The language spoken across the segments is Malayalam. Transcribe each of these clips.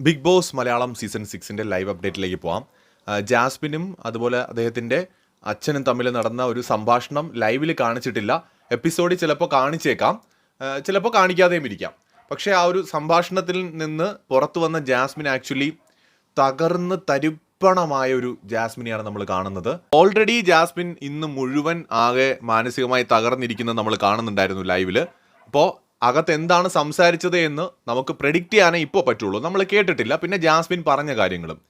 ബിഗ് ബോസ് മലയാളം സീസൺ സിക്സിന്റെ ലൈവ് അപ്ഡേറ്റിലേക്ക് പോവാം. ജാസ്മിനും അതുപോലെ അദ്ദേഹത്തിന്റെ അച്ഛനും തമ്മിൽ നടന്ന ഒരു സംഭാഷണം ലൈവിൽ കാണിച്ചിട്ടില്ല. എപ്പിസോഡിൽ ചിലപ്പോൾ കാണിച്ചേക്കാം. ചിലപ്പോൾ കാണിക്കാതെയും ഇരിക്കാം. പക്ഷേ ആ ഒരു സംഭാഷണത്തിൽ നിന്ന് പുറത്തു വന്ന ജാസ്മിൻ ആക്ച്വലി തകർന്ന് തരിപ്പണമായ ഒരു ജാസ്മിനെയാണ് നമ്മൾ കാണുന്നത്. ഓൾറെഡി ജാസ്മിൻ ഇന്ന് മുഴുവൻ ആകെ മാനസികമായി തകർന്നിരിക്കുന്നത് നമ്മൾ കാണുന്നുണ്ടായിരുന്നു ലൈവിൽ അപ്പോൾ അകത്ത് എന്താണ് സംസാരിച്ചത് എന്ന് നമുക്ക് പ്രെഡിക്റ്റ് ചെയ്യാനേ ഇപ്പോൾ പറ്റുള്ളൂ. നമ്മൾ കേട്ടിട്ടില്ല. പിന്നെ ജാസ്മിൻ പറഞ്ഞ കാര്യങ്ങളും.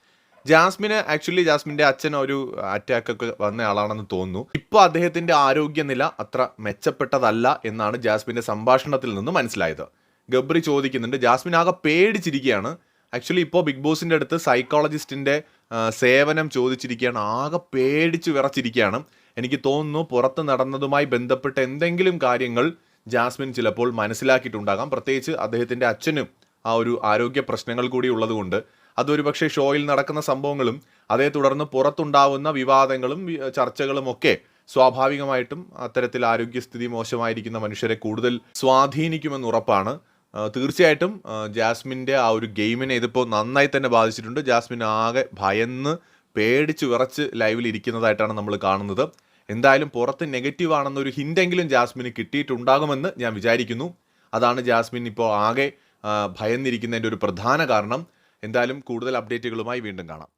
ജാസ്മിന് ആക്ച്വലി ജാസ്മിന്റെ അച്ഛൻ ഒരു അറ്റാക്ക് ഒക്കെ വന്ന ആളാണെന്ന് തോന്നുന്നു. ഇപ്പോൾ അദ്ദേഹത്തിന്റെ ആരോഗ്യനില അത്ര മെച്ചപ്പെട്ടതല്ല എന്നാണ് ജാസ്മിന്റെ സംഭാഷണത്തിൽ നിന്ന് മനസ്സിലായത്. ഗബ്രി ചോദിക്കുന്നുണ്ട് ജാസ്മിൻ ആകെ പേടിച്ചിരിക്കുകയാണ്. ആക്ച്വലി ഇപ്പോൾ ബിഗ് ബോസിന്റെ അടുത്ത് സൈക്കോളജിസ്റ്റിന്റെ സേവനം ചോദിച്ചിരിക്കുകയാണ്. ആകെ പേടിച്ച് വിറച്ചിരിക്കുകയാണ്. എനിക്ക് തോന്നുന്നു പുറത്ത് നടന്നതുമായി ബന്ധപ്പെട്ട എന്തെങ്കിലും കാര്യങ്ങൾ ജാസ്മിൻ ചിലപ്പോൾ മനസ്സിലാക്കിയിട്ടുണ്ടാകാം. പ്രത്യേകിച്ച് അദ്ദേഹത്തിന്റെ അച്ഛനും ആ ഒരു ആരോഗ്യ പ്രശ്നങ്ങൾ കൂടി ഉള്ളതുകൊണ്ട്. അതൊരു പക്ഷേ ഷോയിൽ നടക്കുന്ന സംഭവങ്ങളും അതേ തുടർന്ന് പുറത്തുണ്ടാവുന്ന വിവാദങ്ങളും ചർച്ചകളും ഒക്കെ സ്വാഭാവികമായിട്ടും അത്തരത്തിൽ ആരോഗ്യസ്ഥിതി മോശമായിരിക്കുന്ന മനുഷ്യരെ കൂടുതൽ സ്വാധീനിക്കുമെന്ന് ഉറപ്പാണ്. തീർച്ചയായിട്ടും ജാസ്മിന്റെ ആ ഒരു ഗെയിമിനെ ഇതിപ്പോൾ നന്നായി തന്നെ ബാധിച്ചിട്ടുണ്ട്. ജാസ്മിൻ ആകെ ഭയന്ന് പേടിച്ച് വിറച്ച് ലൈവിൽ ഇരിക്കുന്നതായിട്ടാണ് നമ്മൾ കാണുന്നത്. എന്തായാലും പുറത്ത് നെഗറ്റീവ് ആണെന്നൊരു ഹിന്റെങ്കിലും ജാസ്മിന് കിട്ടിയിട്ടുണ്ടാകുമെന്ന് ഞാൻ വിചാരിക്കുന്നു. അതാണ് ജാസ്മിൻ ഇപ്പോൾ ആകെ ഭയന്നിരിക്കുന്നതിന്റെ ഒരു പ്രധാന കാരണം. എന്തായാലും കൂടുതൽ അപ്ഡേറ്റുകളുമായി വീണ്ടും കാണാം.